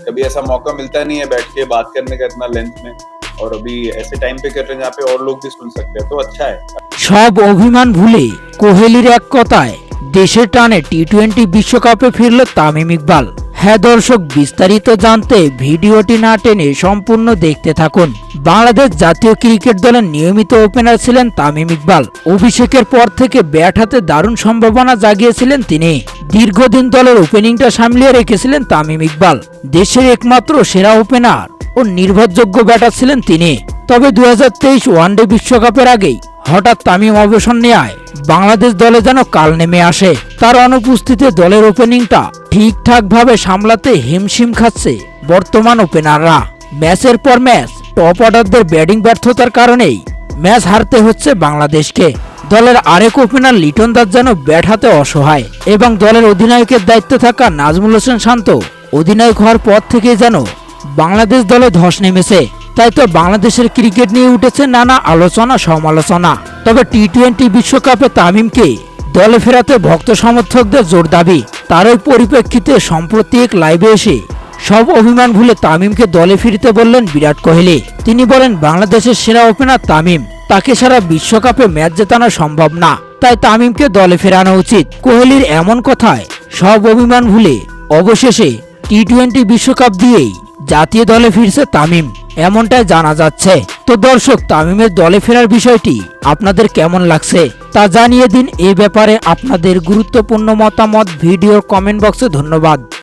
कभी ऐसा मौका मिलता नहीं है बैठ के बात करने का इतना लेंथ में और अभी ऐसे टाइम पे कर रहे हैं जहाँ पे और लोग भी सुन सकते हैं तो अच्छा है সব অভিমান ভুলে কোহলির এক কথায় দেশের টানে টি টোয়েন্টি বিশ্বকাপে ফিরল তামিম ইকবাল হ্যাঁ দর্শক, বিস্তারিত জানতে ভিডিওটি না টেনে সম্পূর্ণ দেখতে থাকুন। বাংলাদেশ জাতীয় ক্রিকেট দলের নিয়মিত ওপেনার ছিলেন তামিম ইকবাল। অভিষেকের পর থেকে ব্যাট হাতে দারুণ সম্ভাবনা জাগিয়েছিলেন তিনি। দীর্ঘদিন দলের ওপেনিংটা সামলিয়ে রেখেছিলেন তামিম ইকবাল। দেশের একমাত্র সেরা ওপেনার ও নির্ভরযোগ্য ব্যাটার ছিলেন তিনি। তবে দু হাজার তেইশ ওয়ানডে বিশ্বকাপের আগেই হঠাৎ তামিম অবসর নেয় বাংলাদেশ দলে যেন কাল নেমে আসে। তার অনুপস্থিতিতে দলের ওপেনিংটা ঠিকঠাক ভাবে সামলাতে হিমশিম খাচ্ছে বর্তমান ওপেনাররা। ম্যাচের পর ম্যাচ, টপ অর্ডারদের ব্যাটিং ব্যর্থতার কারণেই ম্যাচ হারতে হচ্ছে বাংলাদেশকে। দলের আরেক ওপেনার লিটন দাস যেন ব্যাট হাতে অসহায় এবং দলের অধিনায়কের দায়িত্বে থাকা নাজমুল হোসেন শান্ত অধিনায়ক হওয়ার পর থেকে যেন বাংলাদেশ দলে ধস নেমেছে। তাই তো বাংলাদেশের ক্রিকেট নিয়ে উঠেছে নানা আলোচনা, সমালোচনা। তবে টি টোয়েন্টি বিশ্বকাপে তামিমকে দলে ফেরাতে ভক্ত সমর্থকদের জোর দাবি। তারই পরিপ্রেক্ষিতে সম্প্রতি এক লাইভে এসে সব অভিমান ভুলে তামিমকে দলে ফিরতে বললেন বিরাট কোহলি। তিনি বলেন, বাংলাদেশের সেরা ওপেনার তামিম। তাকে সারা বিশ্বকাপে ম্যাচ জেতানো সম্ভব না। তাই তামিমকে দলে ফেরানো উচিত। কোহলির এমন কথায় সব অভিমান ভুলে অবশেষে টি টোয়েন্টি বিশ্বকাপ দিয়েই জাতীয় দলে ফিরছে তামিম। এমনটাই জানা যাচ্ছে। তো দর্শক, তামিমের দলে ফেরার বিষয়টি আপনাদের কেমন লাগছে তা জানিয়ে দিন। এই ব্যাপারে আপনাদের গুরুত্বপূর্ণ মতামত ভিডিওর কমেন্ট বক্সে ধন্যবাদ।